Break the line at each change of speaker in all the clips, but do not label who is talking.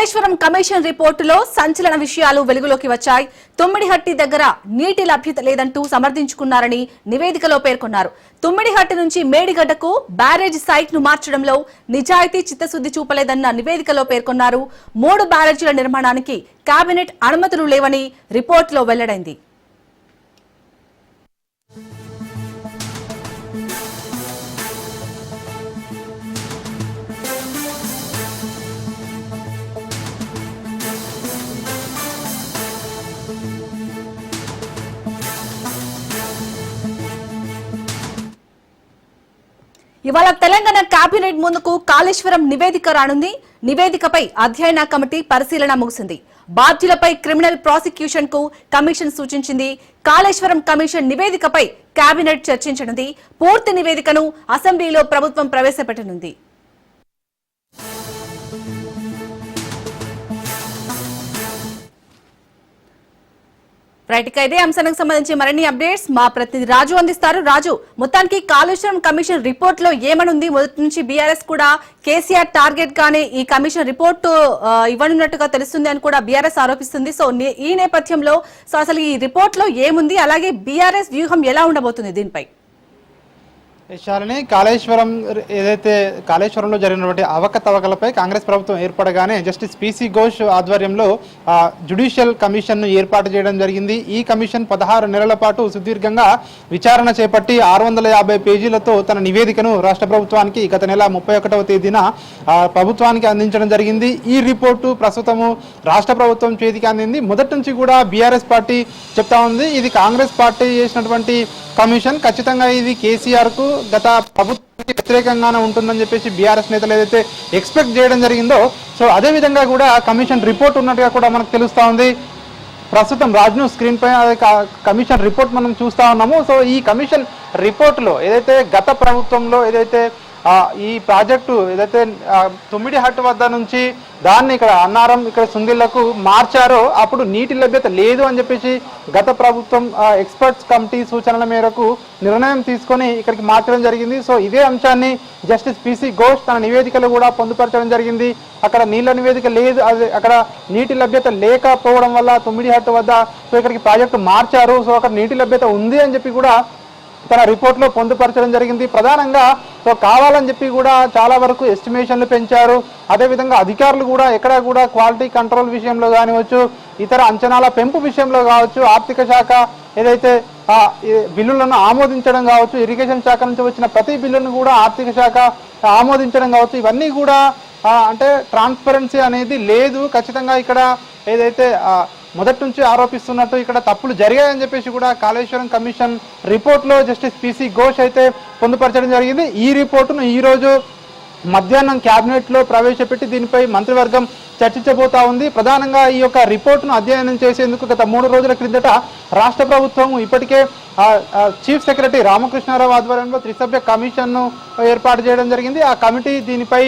Kaleshwaram commission రిపోర్టులో సంచలన విషయాలు వెలుగులోకి వచ్చాయి. తుమ్మిడిహట్టి దగ్గర నీటి లభ్యత లేదంటూ సమర్థించుకున్నారని నివేదికలో పేర్కొన్నారు. తుమ్మిడిహట్టి నుంచి మేడిగడ్డకు బ్యారేజ్ సైట్ను మార్చడంలో నిజాయితీ చిత్తశుద్ది చూపలేదన్న నివేదికలో పేర్కొన్నారు. మూడు బ్యారేజీల నిర్మాణానికి కేబినెట్ అనుమతులు లేవని రిపోర్టులో వెల్లడైంది. ఇవాళ తెలంగాణ కేబినెట్ ముందుకు కాళేశ్వరం నివేదిక రానుంది. నివేదికపై అధ్యయన కమిటీ పరిశీలన ముగిసింది. బాధ్యులపై క్రిమినల్ ప్రాసిక్యూషన్కు కమిషన్ సూచించింది. కాళేశ్వరం కమిషన్ నివేదికపై కేబినెట్ చర్చించనుంది. పూర్తి నివేదికను అసెంబ్లీలో ప్రభుత్వం ప్రవేశపెట్టనుంది. రైట్ ఇక ఇదే అంశానికి సంబంధించి మరిన్ని అప్డేట్స్ మా ప్రతినిధి రాజు అందిస్తారు. రాజు మొత్తానికి కాళేశ్వరం కమిషన్ రిపోర్ట్లో ఏమనుంది? మొదటి నుంచి బీఆర్ఎస్ కూడా కేసీఆర్ టార్గెట్ గానే ఈ కమిషన్ రిపోర్ట్ ఇవ్వనున్నట్టుగా తెలుస్తుంది అని కూడా బీఆర్ఎస్ ఆరోపిస్తుంది. సో నే- ఈ నేపథ్యంలో సో అసలు ఈ రిపోర్ట్లో ఏముంది? అలాగే బీఆర్ఎస్ వ్యూహం ఎలా ఉండబోతుంది దీనిపై?
శాలిని కాళేశ్వరం ఏదైతే కాళేశ్వరంలో జరిగినటువంటి అవకతవకలపై కాంగ్రెస్ ప్రభుత్వం ఏర్పడగానే జస్టిస్ పిసి ఘోష్ ఆధ్వర్యంలో జుడిషియల్ కమిషన్ను ఏర్పాటు చేయడం జరిగింది. ఈ కమిషన్ పదహారు నెలల పాటు సుదీర్ఘంగా విచారణ చేపట్టి ఆరు వందల యాభై పేజీలతో తన నివేదికను రాష్ట్ర ప్రభుత్వానికి గత నెల ముప్పై ఒకటవ తేదీన ప్రభుత్వానికి అందించడం జరిగింది. ఈ రిపోర్టు ప్రస్తుతము రాష్ట్ర ప్రభుత్వం చేతికి అందింది. మొదటి నుంచి కూడా బీఆర్ఎస్ పార్టీ చెప్తా ఉంది. ఇది కాంగ్రెస్ పార్టీ చేసినటువంటి కమిషన్ ఖచ్చితంగా ఇది కేసీఆర్కు గత ప్రభుత్వానికి వ్యతిరేకంగానే ఉంటుందని చెప్పేసి బీఆర్ఎస్ నేతలు ఏదైతే ఎక్స్పెక్ట్ చేయడం జరిగిందో సో అదే విధంగా కూడా కమిషన్ రిపోర్ట్ ఉన్నట్టుగా కూడా మనకు తెలుస్తా ఉంది. ప్రస్తుతం రాజ్ను స్క్రీన్ పై కమిషన్ రిపోర్ట్ మనం చూస్తా ఉన్నాము. సో ఈ కమిషన్ రిపోర్ట్లో ఏదైతే గత ప్రభుత్వంలో ఏదైతే ఈ ప్రాజెక్టు ఏదైతే తుమ్మిడి హట్ వద్ద నుంచి దాన్ని ఇక్కడ అన్నారం ఇక్కడ సుందిళ్ళకు మార్చారో అప్పుడు నీటి లభ్యత లేదు అని చెప్పేసి గత ప్రభుత్వం ఎక్స్పర్ట్స్ కమిటీ సూచనల మేరకు నిర్ణయం తీసుకొని ఇక్కడికి మార్చడం జరిగింది. సో ఇదే అంశాన్ని జస్టిస్ పిసి ఘోష్ తన నివేదికలో కూడా పొందుపరచడం జరిగింది. అక్కడ నీళ్ళ నివేదిక లేదు అది అక్కడ నీటి లభ్యత లేకపోవడం వల్ల తుమ్మిడి హట్టు వద్ద సో ఇక్కడికి ప్రాజెక్టు మార్చారు. సో అక్కడ నీటి లభ్యత ఉంది అని చెప్పి కూడా తన రిపోర్ట్లో పొందుపరచడం జరిగింది. ప్రధానంగా సో కావాలని చెప్పి కూడా చాలా వరకు ఎస్టిమేషన్లు పెంచారు. అదేవిధంగా అధికారులు కూడా ఎక్కడ కూడా క్వాలిటీ కంట్రోల్ విషయంలో కానివచ్చు ఇతర అంచనాల పెంపు విషయంలో కావచ్చు ఆర్థిక శాఖ ఏదైతే బిల్లులను ఆమోదించడం కావచ్చు ఇరిగేషన్ శాఖ నుంచి వచ్చిన ప్రతి బిల్లును కూడా ఆర్థిక శాఖ ఆమోదించడం కావచ్చు ఇవన్నీ కూడా అంటే ట్రాన్స్పరెన్సీ అనేది లేదు. ఖచ్చితంగా ఇక్కడ ఏదైతే మొదటి నుంచి ఆరోపిస్తున్నట్టు ఇక్కడ తప్పులు జరిగాయని చెప్పేసి కూడా కాళేశ్వరం కమిషన్ రిపోర్ట్లో జస్టిస్ పిసి ఘోష్ అయితే పొందుపరచడం జరిగింది. ఈ రిపోర్టును ఈ రోజు మధ్యాహ్నం క్యాబినెట్లో ప్రవేశపెట్టి దీనిపై మంత్రివర్గం చర్చించబోతా ఉంది. ప్రధానంగా ఈ యొక్క రిపోర్టును అధ్యయనం చేసేందుకు గత మూడు రోజుల క్రిందట రాష్ట్ర ప్రభుత్వం ఇప్పటికే చీఫ్ సెక్రటరీ రామకృష్ణారావు ఆధ్వర్యంలో త్రిసభ్య కమిషన్ను ఏర్పాటు చేయడం జరిగింది. ఆ కమిటీ దీనిపై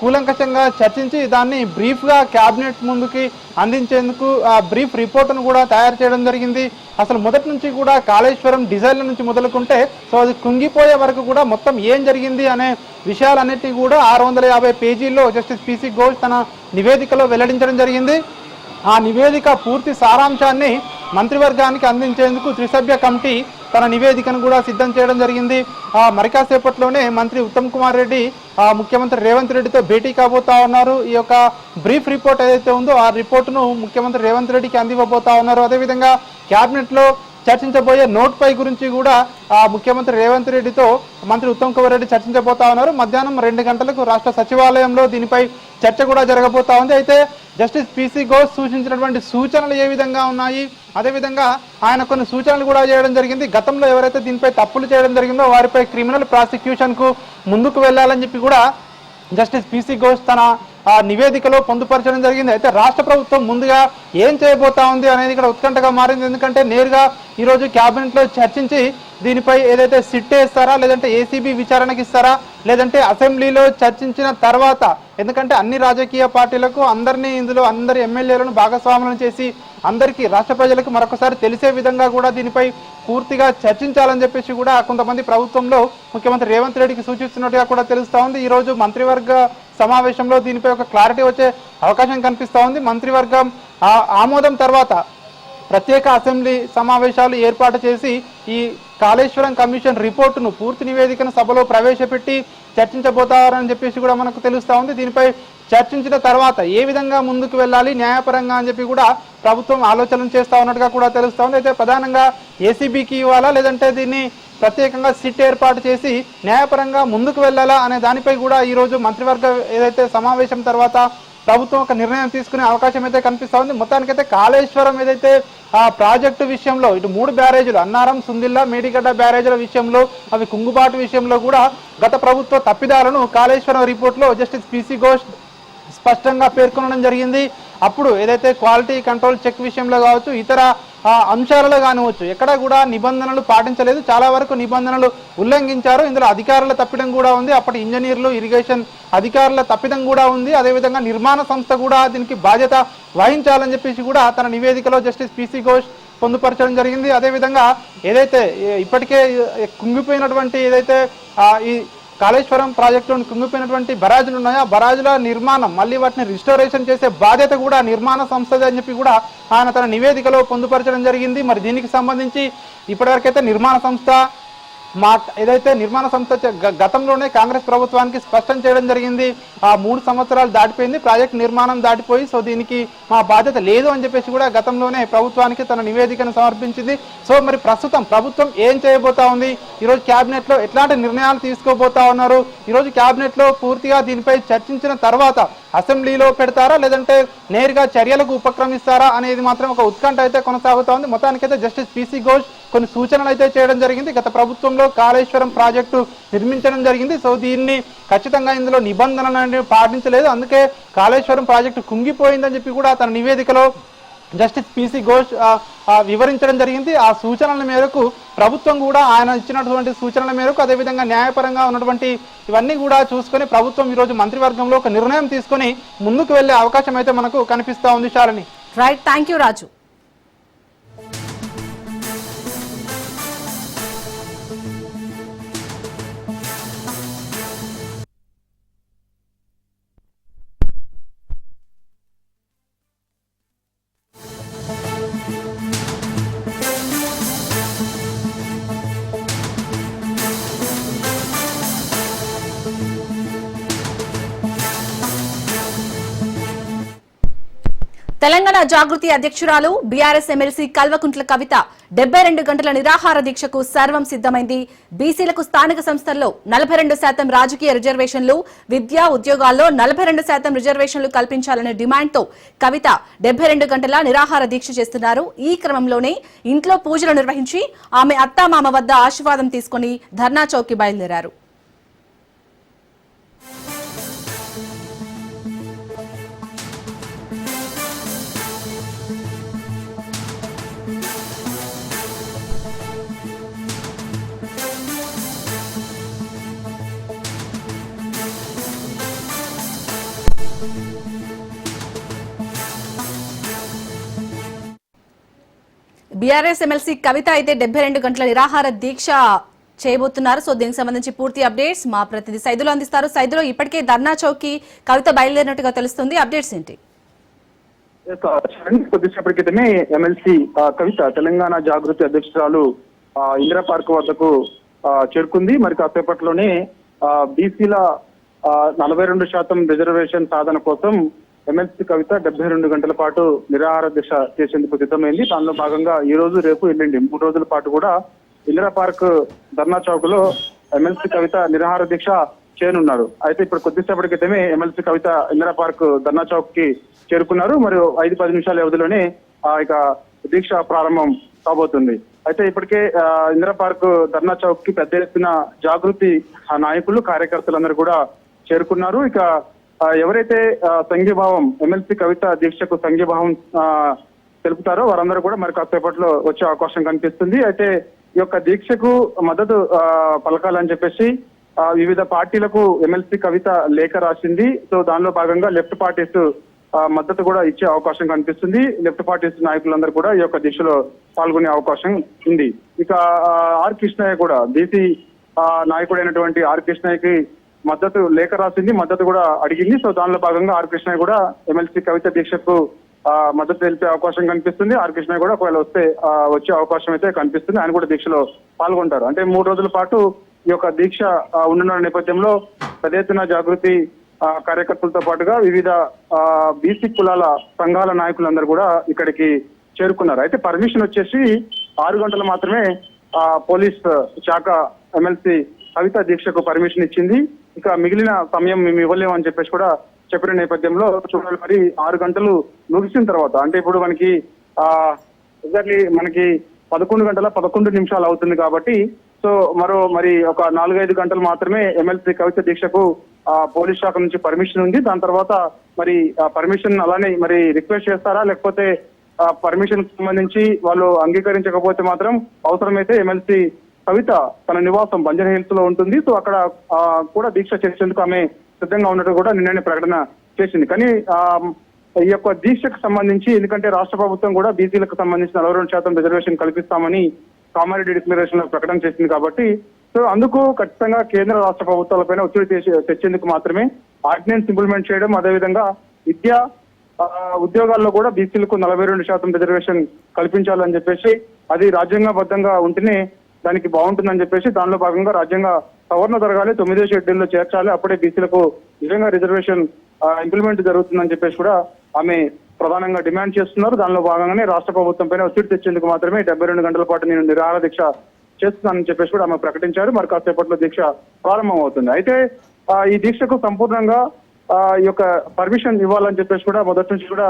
కూలంకషంగా చర్చించి దాన్ని బ్రీఫ్గా క్యాబినెట్ ముందుకి అందించేందుకు ఆ బ్రీఫ్ రిపోర్టును కూడా తయారు చేయడం జరిగింది. అసలు మొదటి నుంచి కూడా కాళేశ్వరం డిజైన్ల నుంచి మొదలుకుంటే సో అది కుంగిపోయే వరకు కూడా మొత్తం ఏం జరిగింది అనే విషయాలన్నిటినీ కూడా ఆరు వందల యాభై పేజీల్లో జస్టిస్ పిసి ఘోష్ తన నివేదికలో వెల్లడించడం జరిగింది. ఆ నివేదిక పూర్తి సారాంశాన్ని మంత్రివర్గానికి అందించేందుకు త్రిసభ్య కమిటీ తన నివేదికను కూడా సిద్ధం చేయడం జరిగింది. ఆ మరి కాసేపట్లోనే మంత్రి ఉత్తమ్ కుమార్ రెడ్డి ఆ ముఖ్యమంత్రి రేవంత్ రెడ్డితో భేటీ కాబోతా ఉన్నారు. ఈ యొక్క బ్రీఫ్ రిపోర్ట్ ఏదైతే ఉందో ఆ రిపోర్టును ముఖ్యమంత్రి రేవంత్ రెడ్డికి అందివ్వబోతా ఉన్నారు. అదేవిధంగా క్యాబినెట్లో చర్చించబోయే నోట్ పై గురించి కూడా ముఖ్యమంత్రి రేవంత్ రెడ్డితో మంత్రి ఉత్తమ్ కుమార్ రెడ్డి చర్చించబోతా ఉన్నారు. మధ్యాహ్నం రెండు గంటలకు రాష్ట్ర సచివాలయంలో దీనిపై చర్చ కూడా జరగబోతా ఉంది. అయితే జస్టిస్ పిసి ఘోష్ సూచించినటువంటి సూచనలు ఏ విధంగా ఉన్నాయి? అదేవిధంగా ఆయన కొన్ని సూచనలు కూడా చేయడం జరిగింది. గతంలో ఎవరైతే దీనిపై తప్పులు చేయడం జరిగిందో వారిపై క్రిమినల్ ప్రాసిక్యూషన్కు ముందుకు వెళ్ళాలని చెప్పి కూడా జస్టిస్ పిసి ఘోష్ తన నివేదికలో పొందుపరచడం జరిగింది. అయితే రాష్ట్ర ప్రభుత్వం ముందుగా ఏం చేయబోతా ఉంది అనేది ఇక్కడ ఉత్కంఠగా మారింది. ఎందుకంటే నేరుగా ఈరోజు క్యాబినెట్లో చర్చించి దీనిపై ఏదైతే సిట్ వేస్తారా లేదంటే ఏసీబీ విచారణకి ఇస్తారా లేదంటే అసెంబ్లీలో చర్చించిన తర్వాత ఎందుకంటే అన్ని రాజకీయ పార్టీలకు అందరినీ ఇందులో అందరి ఎమ్మెల్యేలను భాగస్వాములను చేసి అందరికీ రాష్ట్ర ప్రజలకు మరొకసారి తెలిసే విధంగా కూడా దీనిపై పూర్తిగా చర్చించాలని చెప్పేసి కూడా కొంతమంది ప్రభుత్వంలో ముఖ్యమంత్రి రేవంత్ రెడ్డికి సూచిస్తున్నట్టుగా కూడా తెలుస్తూ ఉంది. ఈ రోజు మంత్రివర్గ సమావేశంలో దీనిపై ఒక క్లారిటీ వచ్చే అవకాశం కనిపిస్తూ ఉంది. మంత్రివర్గం ఆ ఆమోదం తర్వాత ప్రత్యేక అసెంబ్లీ సమావేశాలు ఏర్పాటు చేసి ఈ కాళేశ్వరం కమిషన్ రిపోర్టును పూర్తి నివేదికను సభలో ప్రవేశపెట్టి చర్చించబోతారని చెప్పేసి కూడా మనకు తెలుస్తూ ఉంది. దీనిపై చర్చించిన తర్వాత ఏ విధంగా ముందుకు వెళ్ళాలి న్యాయపరంగా అని చెప్పి కూడా ప్రభుత్వం ఆలోచనలు చేస్తా ఉన్నట్టుగా కూడా తెలుస్తూ ఉంది. అయితే ప్రధానంగా ఏసీబీకి ఇవ్వాలా లేదంటే దీన్ని ప్రత్యేకంగా సిట్ ఏర్పాటు చేసి న్యాయపరంగా ముందుకు వెళ్ళాలా అనే దానిపై కూడా ఈరోజు మంత్రివర్గ ఏదైతే సమావేశం తర్వాత ప్రభుత్వం ఒక నిర్ణయం తీసుకునే అవకాశం అయితే కనిపిస్తూ ఉంది. మొత్తానికైతే కాళేశ్వరం ఏదైతే ఆ ప్రాజెక్టు విషయంలో ఇటు మూడు బ్యారేజీలు అన్నారం సుందిల్లా మేడిగడ్డ బ్యారేజీల విషయంలో అవి కుంగుబాటు విషయంలో కూడా గత ప్రభుత్వ తప్పిదాలను కాళేశ్వరం రిపోర్ట్లో జస్టిస్ పిసి ఘోష్ స్పష్టంగా పేర్కొనడం జరిగింది. అప్పుడు ఏదైతే క్వాలిటీ కంట్రోల్ చెక్ విషయంలో కావచ్చు ఇతర అంశాలలో కానివచ్చు ఎక్కడ కూడా నిబంధనలు పాటించలేదు. చాలా వరకు నిబంధనలు ఉల్లంఘించారు. ఇందులో అధికారుల తప్పిదం కూడా ఉంది. అప్పటి ఇంజనీర్లు ఇరిగేషన్ అధికారుల తప్పిదం కూడా ఉంది. అదేవిధంగా నిర్మాణ సంస్థ కూడా దీనికి బాధ్యత వహించాలని చెప్పేసి కూడా తన నివేదికలో జస్టిస్ పిసి ఘోష్ పొందుపరచడం జరిగింది. అదేవిధంగా ఏదైతే ఇప్పటికే కుంగిపోయినటువంటి ఏదైతే ఈ కాళేశ్వరం ప్రాజెక్టులోని కుంగిపోయినటువంటి బరాజులు ఉన్నాయో? ఆ బరాజుల నిర్మాణం మళ్ళీ వాటిని రిస్టోరేషన్ చేసే బాధ్యత కూడా నిర్మాణ సంస్థది అని చెప్పి కూడా ఆయన తన నివేదికలో పొందుపరచడం జరిగింది. మరి దీనికి సంబంధించి ఇప్పటివరకైతే నిర్మాణ సంస్థ మా ఏదైతే నిర్మాణ సంస్థ గ- గతంలోనే కాంగ్రెస్ ప్రభుత్వానికి స్పష్టం చేయడం జరిగింది ఆ మూడు సంవత్సరాలు దాటిపోయింది ప్రాజెక్ట్ నిర్మాణం దాటిపోయి సో దీనికి మా బాధ్యత లేదు అని చెప్పేసి కూడా గతంలోనే ప్రభుత్వానికి తన నివేదికను సమర్పించింది. సో మరి ప్రస్తుతం ప్రభుత్వం ఏం చేయబోతా ఉంది? ఈరోజు క్యాబినెట్లో ఎట్లాంటి నిర్ణయాలు తీసుకోబోతా ఉన్నారు? ఈరోజు క్యాబినెట్లో పూర్తిగా దీనిపై చర్చించిన తర్వాత అసెంబ్లీలో పెడతారా? లేదంటే నేరుగా చర్యలకు ఉపక్రమిస్తారా? అనేది మాత్రం ఒక ఉత్కంఠ అయితే కొనసాగుతా ఉంది. మొత్తానికైతే జస్టిస్ పిసి ఘోష్ కొన్ని సూచనలు అయితే చేయడం జరిగింది. గత ప్రభుత్వంలో కాళేశ్వరం ప్రాజెక్టు నిర్మించడం జరిగింది. సో దీన్ని ఖచ్చితంగా ఇందులో నిబంధనలు పాటించలేదు. అందుకే కాళేశ్వరం ప్రాజెక్టు కుంగిపోయిందని చెప్పి కూడా తన నివేదికలో జస్టిస్ పిసి ఘోష్ వివరించడం జరిగింది. ఆ సూచనల మేరకు ప్రభుత్వం కూడా ఆయన ఇచ్చినటువంటి సూచనల మేరకు అదేవిధంగా న్యాయపరంగా ఉన్నటువంటి ఇవన్నీ కూడా చూసుకొని ప్రభుత్వం ఈరోజు మంత్రివర్గంలో ఒక నిర్ణయం తీసుకొని ముందుకు వెళ్ళే అవకాశం అయితే మనకు కనిపిస్తూ ఉంది Shalini.
Right thank you Raju Telangana Jagruthi అధ్యక్షురాలు బీఆర్ఎస్ ఎమ్మెల్సీ కల్వకుంట్ల కవిత డెబ్బై రెండు గంటల నిరాహార దీక్షకు సర్వం సిద్దమైంది బీసీలకు స్థానిక సంస్థల్లో నలభై రెండు శాతం రాజకీయ రిజర్వేషన్లు విద్యా ఉద్యోగాల్లో నలభై రెండు శాతం రిజర్వేషన్లు కల్పించాలనే డిమాండ్తో కవిత డెబ్బై రెండు గంటల నిరాహార దీక్ష చేస్తున్నారు. ఈ క్రమంలోనే ఇంట్లో పూజలు నిర్వహించి ఆమె అత్తామామ వద్ద ఆశీర్వాదం తీసుకుని ధర్నా చౌక్కి బయలుదేరారు. బీఆర్ఎస్ ఎమ్మెల్సీ కవిత అయితే డెబ్బై రెండు గంటల నిరాహార దీక్ష చేయబోతున్నారు. సో దీనికి సంబంధించి పూర్తి అప్డేట్స్ మా ప్రతినిధి సైదులో అందిస్తారు. సైదులో ఇప్పటికే ధర్నా చౌక్ కవిత బయలుదేరినట్టుగా తెలుస్తుంది. అప్డేట్స్ ఏంటి?
Uh, కొద్దిసేపటి క్రితమే ఎమ్మెల్సీ కవిత తెలంగాణ జాగృతి అధ్యక్షురాలు ఆ, ఇందిరా పార్క్ వద్దకు చేరుకుంది. మరి కాసేపట్లోనే బీసీల నలభై రెండు శాతం రిజర్వేషన్ సాధన కోసం ఎమ్మెల్సీ కవిత డెబ్బై రెండు గంటల పాటు నిరాహార దీక్ష చేసేందుకు సిద్ధమైంది. దానిలో భాగంగా ఈ రోజు రేపు ఎల్లుండి మూడు రోజుల పాటు కూడా ఇందిరా పార్క్ ధర్నా చౌక్లో ఎమ్మెల్సీ కవిత నిరాహార దీక్ష చేయనున్నారు. అయితే ఇప్పుడు కొద్దిసేపటి క్రితమే ఎమ్మెల్సీ కవిత ఇందిరా పార్క్ ధర్నా చౌక్కి చేరుకున్నారు. మరియు ఐదు పది నిమిషాల వ్యవధిలోనే ఆ ఇక దీక్ష ప్రారంభం కాబోతుంది. అయితే ఇప్పటికే ఇందిరా పార్క్ ధర్నా చౌక్కి పెద్ద ఎత్తున జాగృతి ఆ, నాయకులు కార్యకర్తలందరూ కూడా చేరుకున్నారు. ఇక ఎవరైతే సంఘీభావం ఎమ్మెల్సీ కవిత దీక్షకు సంఘీభావం తెలుపుతారో వారందరూ కూడా మరి కాసేపట్లో వచ్చే అవకాశం కనిపిస్తుంది. అయితే ఈ యొక్క దీక్షకు మద్దతు పలకాలని చెప్పేసి వివిధ పార్టీలకు ఎమ్మెల్సీ కవిత లేఖ రాసింది. సో దానిలో భాగంగా లెఫ్ట్ పార్టీస్ ఆ, మద్దతు కూడా ఇచ్చే అవకాశం కనిపిస్తుంది. లెఫ్ట్ పార్టీస్ నాయకులందరూ కూడా ఈ యొక్క దీక్షలో పాల్గొనే అవకాశం ఉంది. ఇక ఆర్ కృష్ణయ్య కూడా బీసీ నాయకుడైనటువంటి ఆర్ కృష్ణయ్యకి మద్దతు లేఖ రాసింది మద్దతు కూడా అడిగింది. సో దానిలో భాగంగా ఆర్ కృష్ణ కూడా ఎమ్మెల్సీ కవిత దీక్షకు ఆ, మద్దతు తెలిపే అవకాశం కనిపిస్తుంది. ఆర్ కృష్ణ కూడా ఒకవేళ వస్తే వచ్చే అవకాశం అయితే కనిపిస్తుంది. ఆయన కూడా దీక్షలో పాల్గొంటారు. అంటే మూడు రోజుల పాటు ఈ యొక్క దీక్ష ఆ, ఉండనున్న నేపథ్యంలో పెద్ద ఎత్తున జాగృతి కార్యకర్తలతో పాటుగా వివిధ బీసీ కులాల సంఘాల నాయకులందరూ కూడా ఇక్కడికి చేరుకున్నారు. అయితే పర్మిషన్ వచ్చేసి ఆరు గంటలు మాత్రమే ఆ, పోలీస్ శాఖ ఎమ్మెల్సీ కవిత దీక్షకు పర్మిషన్ ఇచ్చింది. ఇక మిగిలిన సమయం మేము ఇవ్వలేమని చెప్పేసి కూడా చెప్పిన నేపథ్యంలో చూడాలి మరి ఆరు గంటలు ముగిసిన తర్వాత అంటే ఇప్పుడు మనకి ఆ ఎగ్జాక్ట్లీ మనకి పదకొండు గంటల పదకొండు నిమిషాలు అవుతుంది కాబట్టి సో మరో మరి ఒక నాలుగైదు గంటలు మాత్రమే ఎమ్మెల్సీ కవిత దీక్షకు ఆ పోలీస్ శాఖ నుంచి పర్మిషన్ ఉంది. దాని తర్వాత మరి ఆ పర్మిషన్ అలానే మరి రిక్వెస్ట్ చేస్తారా? లేకపోతే ఆ పర్మిషన్ సంబంధించి వాళ్ళు అంగీకరించకపోతే మాత్రం అవసరమైతే ఎమ్మెల్సీ కవిత తన నివాసం బంజర్ హిల్స్లో ఉంటుంది. సో అక్కడ కూడా దీక్ష చేసేందుకు ఆమె సిద్ధంగా ఉన్నట్టు కూడా నిన్ననే ప్రకటన చేసింది. కానీ ఈ యొక్క దీక్షకు సంబంధించి ఎందుకంటే రాష్ట్ర ప్రభుత్వం కూడా బీసీలకు సంబంధించిన నలభై రెండు శాతం రిజర్వేషన్ కల్పిస్తామని కామారెడ్డి డిక్లరేషన్లో ప్రకటన చేసింది కాబట్టి సో అందుకు ఖచ్చితంగా కేంద్ర రాష్ట్ర ప్రభుత్వాలపైన ఒత్తిడి తెచ్చేందుకు మాత్రమే ఆర్డినెన్స్ ఇంప్లిమెంట్ చేయడం అదేవిధంగా విద్య ఉద్యోగాల్లో కూడా బీసీలకు నలభై రెండు శాతం రిజర్వేషన్ కల్పించాలని చెప్పేసి అది రాజ్యాంగబద్ధంగా ఉంటేనే దానికి బాగుంటుందని చెప్పేసి దానిలో భాగంగా రాజ్యాంగ సవరణ జరగాలి తొమ్మిదో షెడ్యూల్లో చేర్చాలి. అప్పుడే బీసీలకు నిజంగా రిజర్వేషన్ ఇంప్లిమెంట్ జరుగుతుందని చెప్పేసి కూడా ఆమె ప్రధానంగా డిమాండ్ చేస్తున్నారు. దానిలో భాగంగానే రాష్ట్ర ప్రభుత్వం పైన ఒత్తిడి తెచ్చేందుకు మాత్రమే డెబ్బై రెండు గంటల పాటు నేను నిరాహార దీక్ష చేస్తున్నానని చెప్పేసి కూడా ఆమె ప్రకటించారు. మరి కాసేపట్లో దీక్ష ప్రారంభం అవుతుంది అయితే ఈ దీక్షకు సంపూర్ణంగా ఆ, ఈ యొక్క పర్మిషన్ ఇవ్వాలని చెప్పేసి కూడా మొదటి నుంచి కూడా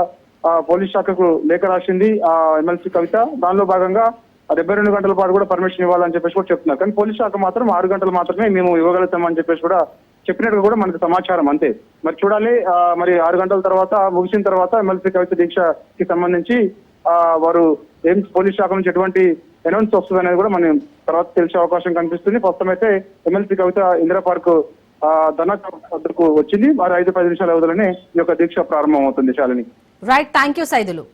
పోలీస్ శాఖకు లేఖ రాసింది ఆ ఎమ్మెల్సీ కవిత. దానిలో భాగంగా డెబ్బై రెండు గంటల పాటు కూడా పర్మిషన్ ఇవ్వాలని చెప్పేసి కూడా చెప్తున్నారు. కానీ పోలీస్ శాఖ మాత్రం ఆరు గంటలు మాత్రమే మేము ఇవ్వగలుగుతామని చెప్పేసి కూడా చెప్పినట్టు కూడా మనకి సమాచారం అంతే. మరి చూడాలి మరి ఆరు గంటల తర్వాత ముగిసిన తర్వాత ఎమ్మెల్సీ కవిత దీక్షకి సంబంధించి వారు ఏం పోలీస్ శాఖ నుంచి ఎటువంటి అనౌన్స్ వస్తుంది అనేది కూడా మనం తర్వాత తెలిసే అవకాశం కనిపిస్తుంది. ప్రస్తుతం అయితే ఎమ్మెల్సీ కవిత ఇందిరా పార్క్ ధన వచ్చింది. మరి ఐదు పది నిమిషాల వ్యవధిలోనే ఈ యొక్క దీక్ష ప్రారంభం అవుతుంది Shalini.
Right thank you Saidulu.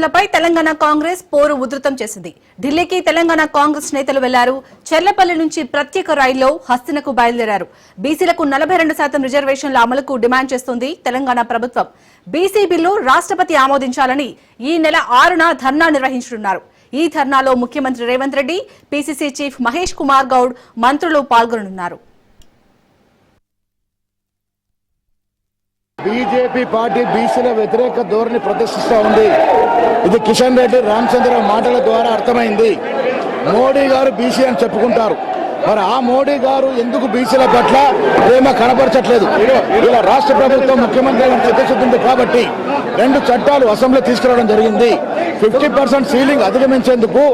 రిజర్వేషన్లపై Telangana Congress పోరు ఉధృతం చేసింది. ఢిల్లీకి తెలంగాణ కాంగ్రెస్ నేతలు వెళ్ళారు. చెర్లపల్లి నుంచి ప్రత్యేక రైల్లో హస్తినకు బయలుదేరారు. బీసీలకు నలభై రెండు శాతం రిజర్వేషన్ల అమలుకు డిమాండ్ చేస్తుంది తెలంగాణ ప్రభుత్వం. బీసీ బిల్లు రాష్ట్రపతి ఆమోదించాలని ఈ నెల ఆరున ధర్నా నిర్వహించనున్నారు. ఈ ధర్నాలో ముఖ్యమంత్రి రేవంత్ రెడ్డి పీసీసీ చీఫ్ మహేష్ కుమార్ గౌడ్ మంత్రులు పాల్గొననున్నారు.
బీజేపీ పార్టీ బీసీల వ్యతిరేక ధోరణి ప్రదర్శిస్తూ ఉంది. ఇది కిషన్ రెడ్డి రామచంద్ర మాటల ద్వారా అర్థమైంది. మోడీ గారు బీసీ అని చెప్పుకుంటారు. మరి ఆ మోడీ గారు ఎందుకు బీసీల పట్ల ప్రేమ కనపరచట్లేదు ఇలా రాష్ట్ర ప్రభుత్వం ముఖ్యమంత్రి గారి చిత్తశుద్ధి ఉంది కాబట్టి రెండు చట్టాలు అసెంబ్లీ తీసుకురావడం జరిగింది. ఫిఫ్టీ పర్సెంట్ సీలింగ్ అధిగమించేందుకు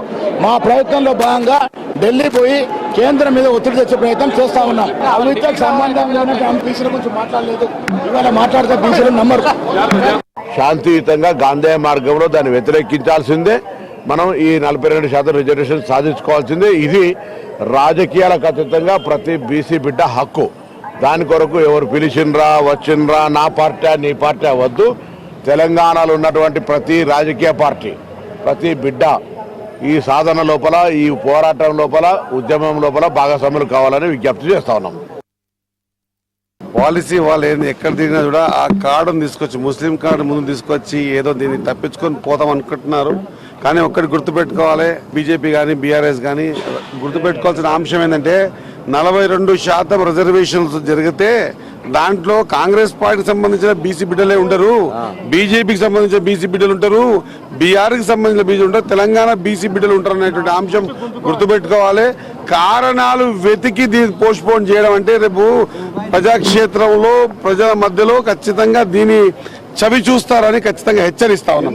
మా ప్రయత్నంలో భాగంగా ఢిల్లీ పోయి కేంద్రం మీద ఒత్తిడి తెచ్చే ప్రయత్నం చేస్తా ఉన్నాం. అవితో సంబంధం లేనట్టు బీసీల గురించి మాట్లాడలేదు. ఇవాళ మాట్లాడితే బీసీలు నమ్మరు.
శాంతియుతంగా గాంధేయ మార్గంలో దాన్ని వ్యతిరేకించాల్సిందే. మనం ఈ నలభై రెండు శాతం రిజర్వేషన్ సాధించుకోవాల్సిందే. ఇది రాజకీయాలకు అతీతంగా ప్రతి బీసీ బిడ్డ హక్కు. దాని కొరకు ఎవరు పిలిచినరా వచ్చినరా నా పార్టీ నీ పార్టీ వద్దు తెలంగాణలో ఉన్నటువంటి ప్రతి రాజకీయ పార్టీ ప్రతి బిడ్డ ఈ సాధన లోపల ఈ పోరాటం లోపల ఉద్యమం లోపల భాగస్వాములు కావాలని విజ్ఞప్తి చేస్తా ఉన్నాం.
పాలసీ వాళ్ళు ఏంది ఎక్కడ తిరిగినా కూడా ఆ కార్డును తీసుకొచ్చి ముస్లిం కార్డు ముందు తీసుకొచ్చి ఏదో దీన్ని తప్పించుకొని పోతాం అనుకుంటున్నారు. కానీ ఒక్కటి గుర్తుపెట్టుకోవాలి బీజేపీ కానీ బీఆర్ఎస్ కానీ గుర్తుపెట్టుకోవాల్సిన అంశం ఏంటంటే నలభై రెండు శాతం రిజర్వేషన్స్ జరిగితే దాంట్లో కాంగ్రెస్ పార్టీకి సంబంధించిన బీసీ బిడ్డలే ఉండరు. బీజేపీకి సంబంధించిన బీసీ బిడ్డలు ఉంటారు. బీఆర్కి సంబంధించిన బీసీ ఉంటారు. తెలంగాణ బీసీ బిడ్డలు ఉంటారు అనేటువంటి అంశం గుర్తుపెట్టుకోవాలి. కారణాలు వెతికి దీన్ని పోస్ట్ పోన్ చేయడం అంటే రేపు ప్రజాక్షేత్రంలో ప్రజల మధ్యలో ఖచ్చితంగా దీని చవి చూస్తారని ఖచ్చితంగా హెచ్చరిస్తా ఉన్నాం.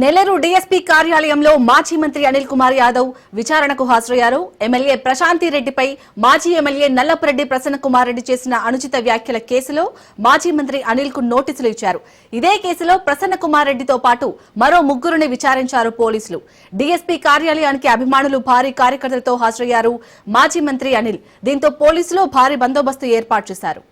నెల్లూరు డీఎస్పీ కార్యాలయంలో మాజీ మంత్రి అనిల్ కుమార్ యాదవ్ విచారణకు హాజరయ్యారు. ఎమ్మెల్యే ప్రశాంతి రెడ్డిపై మాజీ ఎమ్మెల్యే నల్లపురెడ్డి ప్రసన్న కుమార్ రెడ్డి చేసిన అనుచిత వ్యాఖ్యల కేసులో మాజీ మంత్రి అనిల్కు నోటీసులు ఇచ్చారు. ఇదే కేసులో ప్రసన్న కుమార్ రెడ్డితో పాటు మరో ముగ్గురుని విచారించారు పోలీసులు. డీఎస్పీ కార్యాలయానికి అభిమానులు భారీ కార్యకర్తలతో హాజరయ్యారు మాజీ మంత్రి అనిల్. దీంతో పోలీసులు భారీ బందోబస్తు ఏర్పాటు చేశారు.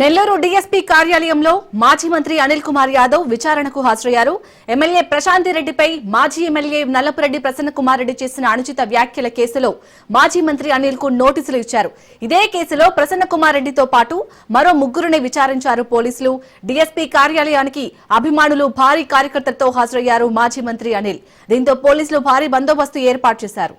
నెల్లూరు డీఎస్పీ కార్యాలయంలో మాజీ మంత్రి అనిల్ కుమార్ యాదవ్ విచారణకు హాజరయ్యారు. ఎమ్మెల్యే ప్రశాంతి రెడ్డిపై మాజీ ఎమ్మెల్యే నల్లపురెడ్డి ప్రసన్న కుమార్ రెడ్డి చేసిన అనుచిత వ్యాఖ్యల కేసులో మాజీ మంత్రి అనిల్కు నోటీసులు ఇచ్చారు. ఇదే కేసులో ప్రసన్న కుమార్ రెడ్డితో పాటు మరో ముగ్గురుని విచారించారు పోలీసులు. డీఎస్పీ కార్యాలయానికి అభిమానులు భారీ కార్యకర్తలతో హాజరయ్యారు మాజీ మంత్రి అనిల్. దీంతో పోలీసులు భారీ బందోబస్తు ఏర్పాటు చేశారు.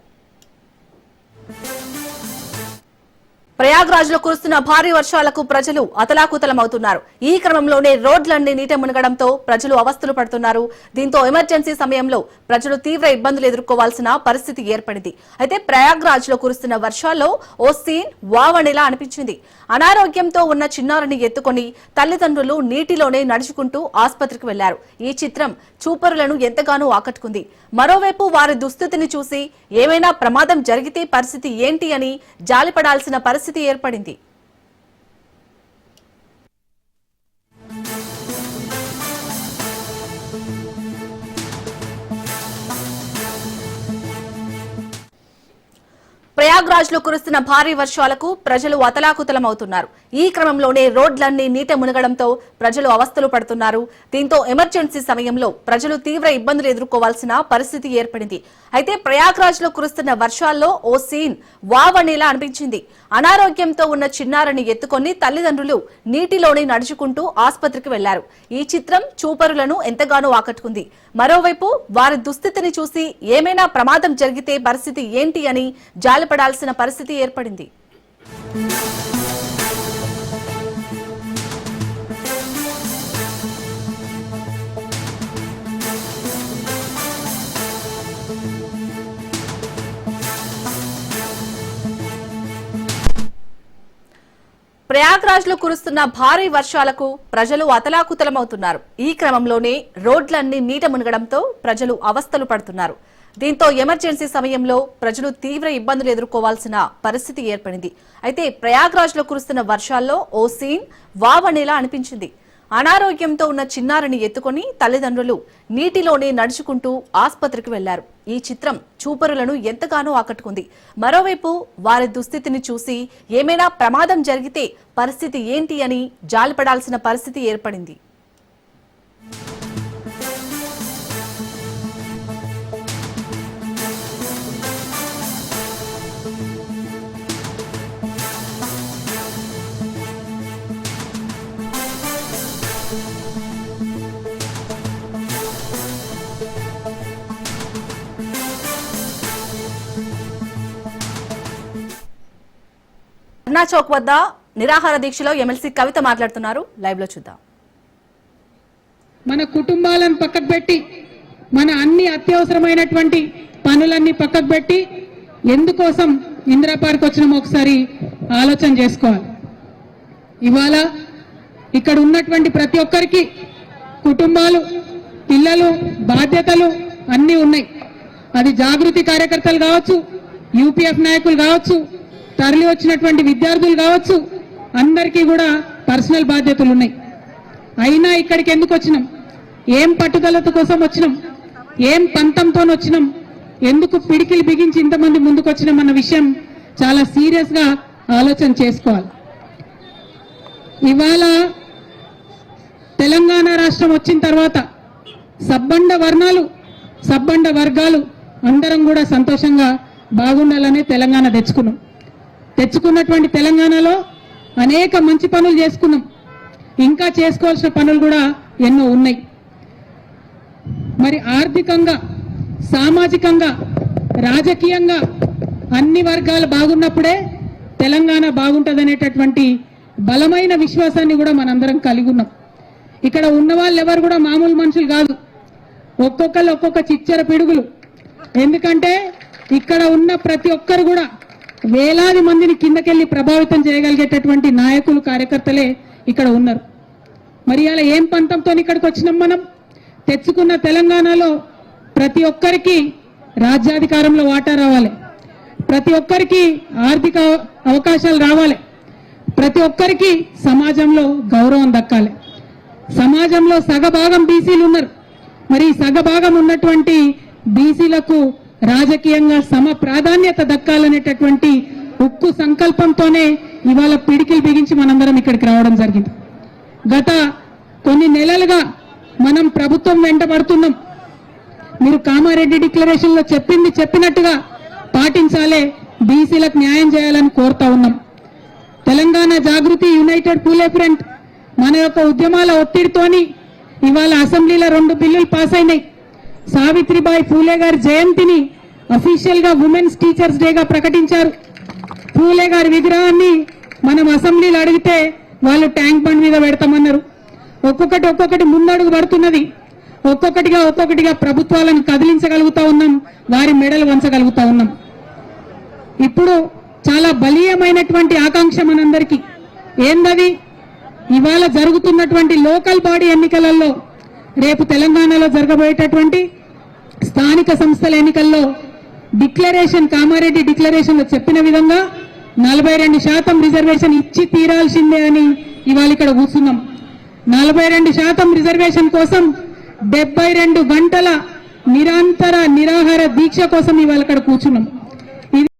ప్రయాగ్రాజ్లో కురుస్తున్న భారీ వర్షాలకు ప్రజలు అతలాకుతలమవుతున్నారు. ఈ క్రమంలోనే రోడ్లన్నీ నీట మునగడంతో ప్రజలు అవస్థలు పడుతున్నారు. దీంతో ఎమర్జెన్సీ సమయంలో ప్రజలు తీవ్ర ఇబ్బందులు ఎదుర్కోవాల్సిన పరిస్థితి ఏర్పడింది. అయితే ప్రయాగ్రాజ్లో కురుస్తున్న వర్షాల్లో ఓ సీన్ వావణిలా అనిపించింది. అనారోగ్యంతో ఉన్న చిన్నారిని ఎత్తుకొని తల్లిదండ్రులు నీటిలోనే నడుచుకుంటూ ఆసుపత్రికి వెళ్ళారు. ఈ చిత్రం చూపరులను ఎంతగానో ఆకట్టుకుంది. మరోవైపు వారి దుస్థితిని చూసి ఏమైనా ప్రమాదం జరిగితే పరిస్థితి ఏంటి అని జాలిపడాల్సిన పరిస్థితి ఏర్పడింది. ప్రయాగ్రాజ్లో కురుస్తున్న భారీ వర్షాలకు ప్రజలు అతలాకుతలమవుతున్నారు. ఈ క్రమంలోనే రోడ్లన్నీ నీట మునగడంతో ప్రజలు అవస్థలు పడుతున్నారు. దీంతో ఎమర్జెన్సీ సమయంలో ప్రజలు తీవ్ర ఇబ్బందులు ఎదుర్కోవాల్సిన పరిస్థితి ఏర్పడింది. అయితే ప్రయాగ్రాజ్లో కురుస్తున్న వర్షాల్లో ఓ సీన్ వావనేలా అనిపించింది. అనారోగ్యంతో ఉన్న చిన్నారిని ఎత్తుకొని తల్లిదండ్రులు నీటిలోనే నడుచుకుంటూ ఆసుపత్రికి వెళ్ళారు. ఈ చిత్రం చూపరులను ఎంతగానో ఆకట్టుకుంది. మరోవైపు వారి దుస్థితిని చూసి ఏమైనా ప్రమాదం జరిగితే పరిస్థితి ఏంటి అని పోరాడాల్సిన పరిస్థితి ఏర్పడింది. ప్రయాగ్రాజ్లో కురుస్తున్న భారీ వర్షాలకు ప్రజలు అతలాకుతలమవుతున్నారు. ఈ క్రమంలోనే రోడ్లన్నీ నీట మునగడంతో ప్రజలు అవస్థలు పడుతున్నారు. దీంతో ఎమర్జెన్సీ సమయంలో ప్రజలు తీవ్ర ఇబ్బందులు ఎదుర్కోవాల్సిన పరిస్థితి ఏర్పడింది. అయితే ప్రయాగ్రాజ్లో కురుస్తున్న వర్షాల్లో ఓ సీన్ వావనేలా అనిపించింది. అనారోగ్యంతో ఉన్న చిన్నారిని ఎత్తుకొని తల్లిదండ్రులు నీటిలోనే నడుచుకుంటూ ఆసుపత్రికి వెళ్ళారు. ఈ చిత్రం చూపరులను ఎంతగానో ఆకట్టుకుంది. మరోవైపు వారి దుస్థితిని చూసి ఏమైనా ప్రమాదం జరిగితే పరిస్థితి ఏంటి అని జాలిపడాల్సిన పరిస్థితి ఏర్పడింది. ధర్నా చౌక్ వద్ద నిరాహార దీక్షలో ఎమ్మెల్సీ కవిత మాట్లాడుతున్నారు. లైవ్లో చూద్దాం.
మన కుటుంబాలను పక్కకు పెట్టి మన అన్ని అత్యవసరమైనటువంటి పనులన్నీ పక్కకు పెట్టి ఎందుకోసం ఇందిరా పార్క్ వచ్చినామో ఒకసారి ఆలోచన చేసుకోవాలి. ఇవాళ ఇక్కడ ఉన్నటువంటి ప్రతి ఒక్కరికి కుటుంబాలు పిల్లలు బాధ్యతలు అన్నీ ఉన్నాయి. అది జాగృతి కార్యకర్తలు కావచ్చు యూపీఎఫ్ నాయకులు కావచ్చు తరలి వచ్చినటువంటి విద్యార్థులు కావచ్చు అందరికీ కూడా పర్సనల్ బాధ్యతలు ఉన్నాయి. అయినా ఇక్కడికి ఎందుకు వచ్చినాం? ఏం పట్టుదలత కోసం వచ్చినాం? ఏం పంతంతో వచ్చినాం? ఎందుకు పిడికిలు బిగించి ఇంతమంది ముందుకు వచ్చినాం అన్న విషయం చాలా సీరియస్గా ఆలోచన చేసుకోవాలి. ఇవాళ తెలంగాణ రాష్ట్రం వచ్చిన తర్వాత సబ్బండ వర్ణాలు సబ్బండ వర్గాలు అందరం కూడా సంతోషంగా బాగుండాలని తెలంగాణ తెచ్చుకున్నాం. తెచ్చుకున్నటువంటి తెలంగాణలో అనేక మంచి పనులు చేసుకున్నాం. ఇంకా చేసుకోవాల్సిన పనులు కూడా ఎన్నో ఉన్నాయి. మరి ఆర్థికంగా సామాజికంగా రాజకీయంగా అన్ని వర్గాలు బాగున్నప్పుడే తెలంగాణ బాగుంటుందనేటటువంటి బలమైన విశ్వాసాన్ని కూడా మనందరం కలిగి ఉన్నాం. ఇక్కడ ఉన్న వాళ్ళు ఎవరు కూడా మామూలు మనుషులు కాదు. ఒక్కొక్కరు ఒక్కొక్క చిచ్చర పిడుగులు. ఎందుకంటే ఇక్కడ ఉన్న ప్రతి ఒక్కరు కూడా వేలాది మందిని కిందకెళ్ళి ప్రభావితం చేయగలిగేటటువంటి నాయకులు కార్యకర్తలే ఇక్కడ ఉన్నారు. మరి అలా ఏం పంతంతో ఇక్కడికి వచ్చినాం మనం? తెచ్చుకున్న తెలంగాణలో ప్రతి ఒక్కరికి రాజ్యాధికారంలో వాటా రావాలి. ప్రతి ఒక్కరికి ఆర్థిక అవకాశాలు రావాలి. ప్రతి ఒక్కరికి సమాజంలో గౌరవం దక్కాలి. సమాజంలో సగభాగం బీసీలు ఉన్నారు. మరి సగభాగం ఉన్నటువంటి బీసీలకు రాజకీయంగా సమ ప్రాధాన్యత దక్కాలనేటటువంటి ఉక్కు సంకల్పంతోనే ఇవాళ పిడికిలు బిగించి మనందరం ఇక్కడికి రావడం జరిగింది. గత కొన్ని నెలలుగా మనం ప్రభుత్వం వెంటబడుతున్నాం. మీరు కామారెడ్డి డిక్లరేషన్లో చెప్పింది చెప్పినట్టుగా పాటించాలే బీసీలకు న్యాయం చేయాలని కోరుతా ఉన్నాం. తెలంగాణ జాగృతి యునైటెడ్ పూలే ఫ్రంట్ మన యొక్క ఉద్యమాల ఒత్తిడితోని ఇవాళ అసెంబ్లీలో రెండు బిల్లులు పాస్ అయినాయి సావిత్రిబాయి ఫూలే గారి జయంతిని అఫీషియల్గా ఉమెన్స్ టీచర్స్ డేగా ప్రకటించారు. పూలే గారి విగ్రహాన్ని మనం అసెంబ్లీలో అడిగితే వాళ్ళు ట్యాంక్ బండ్ మీద పెడతామన్నారు. ఒక్కొక్కటి ఒక్కొక్కటి ముందడుగు పడుతున్నది. ఒక్కొక్కటిగా ఒక్కొక్కటిగా ప్రభుత్వాలను కదిలించగలుగుతా ఉన్నాం వారి మెడలు వంచగలుగుతా ఉన్నాం. ఇప్పుడు చాలా బలీయమైనటువంటి ఆకాంక్ష మనందరికీ. ఏందది? ఇవాళ జరుగుతున్నటువంటి లోకల్ బాడీ ఎన్నికలలో రేపు తెలంగాణలో జరగబోయేటటువంటి స్థానిక సంస్థల ఎన్నికల్లో డిక్లరేషన్ కామారెడ్డి డిక్లరేషన్లో చెప్పిన విధంగా నలభై రెండు శాతం రిజర్వేషన్ ఇచ్చి తీరాల్సిందే అని ఇవాళ ఇక్కడ కూర్చున్నాం. నలభై రెండు శాతం రిజర్వేషన్ కోసం డెబ్బై రెండు గంటల నిరంతర నిరాహార దీక్ష కోసం ఇవాళ ఇక్కడ కూర్చున్నాం.